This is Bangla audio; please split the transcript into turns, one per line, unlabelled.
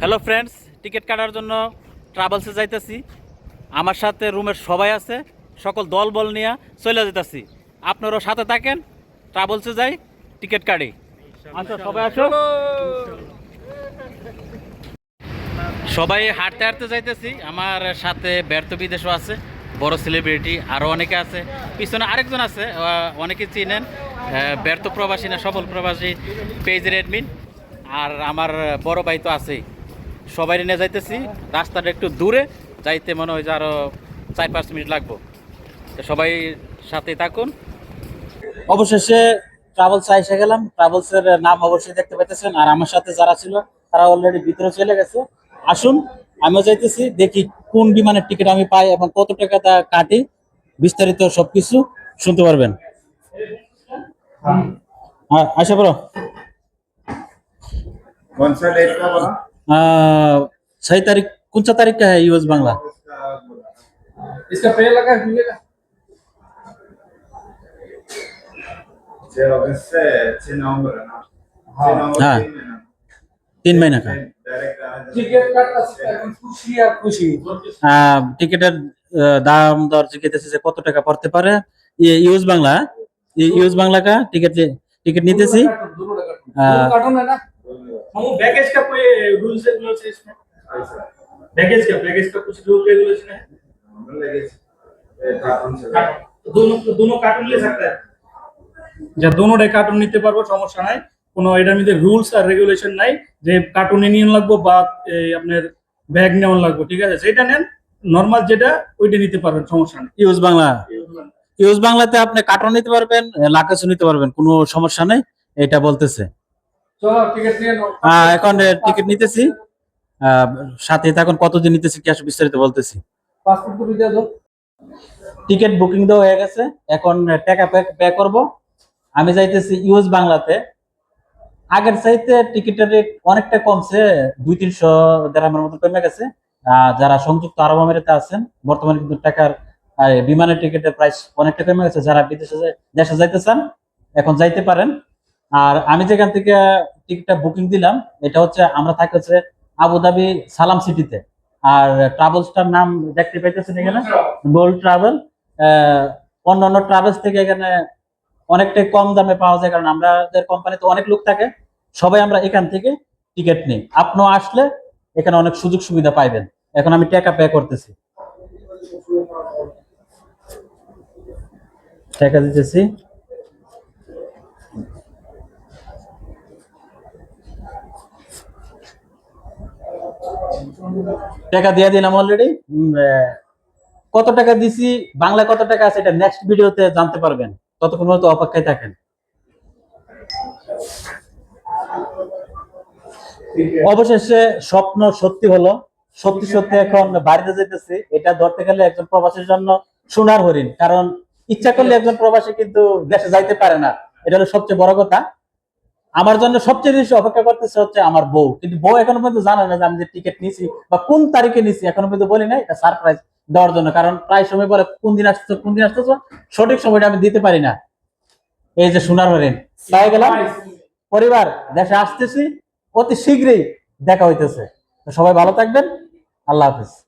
হ্যালো ফ্রেন্ডস টিকিট কাটার জন্য ট্রাভেলসে যাইতেছি। আমার সাথে রুমের সবাই আছে, সকল দল বল নিয়ে চলে যেতেছি আপনারও সাথে থাকেন ট্রাভেলসে যাই টিকিট কাটি। আচ্ছা সবাই আসো। সবাই হাঁটতে হাঁটতে যাইতেছি, আমার সাথে ব্যর্থ বিদেশও আছে, বড় সেলিব্রিটি আরও অনেকে আছে, পিছনে আরেকজন আছে অনেকে চিনেন ব্যর্থ প্রবাসী না, সফল প্রবাসী পেজের অ্যাডমিন আর আমার বড় ভাই তো আছেই। সবাই নিয়ে যাইতেছি। রাস্তাটা একটু দূরে যাইতে মনে হয় যে আরও চার পাঁচ মিনিট লাগবো। তো সবাই সাথে থাকুন। অবশেষে ট্রাভেলস এসে গেলাম। ট্রাভেলস এর নাম অবশ্যই দেখতে পাইতেছেন। আর আমার সাথে যারা ছিল তারা অলরেডি ভিতরে চলে গেছে। আসুন আমিও যাইতেছি দেখি কোন বিমানের টিকিট আমি পাই এবং কত টাকা তা কাটি। বিস্তারিত সবকিছু শুনতে পারবেন। হ্যাঁ আশা করো
कौन सा डेट का बोला
ছয় তারিখ কোন सा तारीख का है यूएस बांग्ला
इसका बोला
इसका पे लगा है मिलेगा
छह अगस्त से छह नवंबर है ना
हाँ।
छह नवंबर
हाँ।
तीन महीना
তিন মহিনা का
डायरेक्ट आना जाना।
टिकट काटता सकता है खुशी या खुशी
আহ, টিকিটের আহ, দাম দর জিজ্ঞেস যে কত টাকা পড়তে পারে ই- ইউজ বাংলা ই- ইউজ বাংলা কা টিকিট টিকিট নিতেছি
हम बैगेज का कोई रूल्स रेगुलेशन है इसमें
ऐसा
बैगेज का बैगेज का कुछ रूल रेगुलेशन है
नॉर्मल लगेज ए, कार्टून से
তো दोनों दोनों कार्टून ले सकता है যা দোনোটাই কার্টুন নিতে পারবো সমস্যা নাই কোনো এটার মধ্যে রুলস আর রেগুলেশন নাই যে কার্টুনে নিয়ে লাগবো বা এই আপনার ব্যাগ নেওয়া লাগবো ঠিক আছে সেটা নেন নর্মাল যেটা ওইটা নিতে পারবেন সমস্যা নেই
ইউজ বাংলা ইউজ বাংলাতে আপনি কার্টন নিতে পারবেন লাকাসও নিতে পারবেন কোনো সমস্যা নেই এটা বলতেছে এখন টিকিট নিতেছি। সাথে এখন কতদিন নিতেছি ক্যাশ বিস্তারিত বলতেছি। টিকিট বুকিং দেওয়া হয়ে গেছে। এখন টাকা পে করব। আমি যাইতেছি ইউএস বাংলাতে। আগের চাইতে টিকিটের রেট অনেকটা কমছে দুই তিনশো দেড়ামের মতো কমে গেছে। যারা সংযুক্ত আরব আমিরাতে আছেন বর্তমানে কিন্তু টাকার বিমানের টিকিটের প্রাইস অনেকটা কমে গেছে। যারা বিদেশে দেশে যাইতে চান এখন যাইতে পারেন। আর আমি যেখান থেকে টিকিটটা বুকিং দিলাম, এটা হচ্ছে আমরা থাকি হচ্ছে আবুধাবি সালাম সিটিতে আর ট্রাভেলসটার নাম দেখতে পাইতেছেন এখানে? গোল্ড ট্রাভেল অন্য অন্য ট্রাভেলস থেকে এখানে অনেকটাই কম দামে পাওয়া যায়, কারণ আমাদের কোম্পানিতে অনেক লোক থাকে, সবাই আমরা এখান থেকে টিকিট নিই। আপনিও আসলে এখানে অনেক সুযোগ সুবিধা পাইবেন। এখন আমি টাকা পে করতেছি। টাকা দিতেছি। টাকা দিয়ে দিলাম অলরেডি কত টাকা দিছি? বাংলা কত টাকা আছে? এটা নেক্সট ভিডিওতে জানতে পারবেন। ততক্ষণ মতো অপেক্ষায় থাকেন। অবশেষে স্বপ্ন সত্যি হলো। সত্যি সত্যি এখন বাড়িতে যেতেছি এটা ধরতে গেলে একজন প্রবাসীর জন্য সোনার হরিণ। কারণ ইচ্ছা করলে একজন প্রবাসী কিন্তু দেশে যাইতে পারে না। এটা হলো সবচেয়ে বড় কথা। আমার জন্য সবচেয়ে বেশি অপেক্ষা করতেছে হচ্ছে আমার বউ। কিন্তু বউ এখনও পর্যন্ত জানে না যে আমি যে টিকিট নিছি বা কোন তারিখে নিছি, এখনও পর্যন্ত বলি নাই, এটা সারপ্রাইজ দেওয়ার জন্য। কারণ প্রায় সময় বলে কোন দিন আসতেছো, কোন দিন আসতেছো, সঠিক সময়টা আমি দিতে পারি না। এই যে সোনার হরিণ তাই গেলাম? পরিবার, দেশে আসতেছি, অতি শীঘ্রই দেখা হইতেছে। সবাই ভালো থাকবেন। আল্লাহ হাফিজ।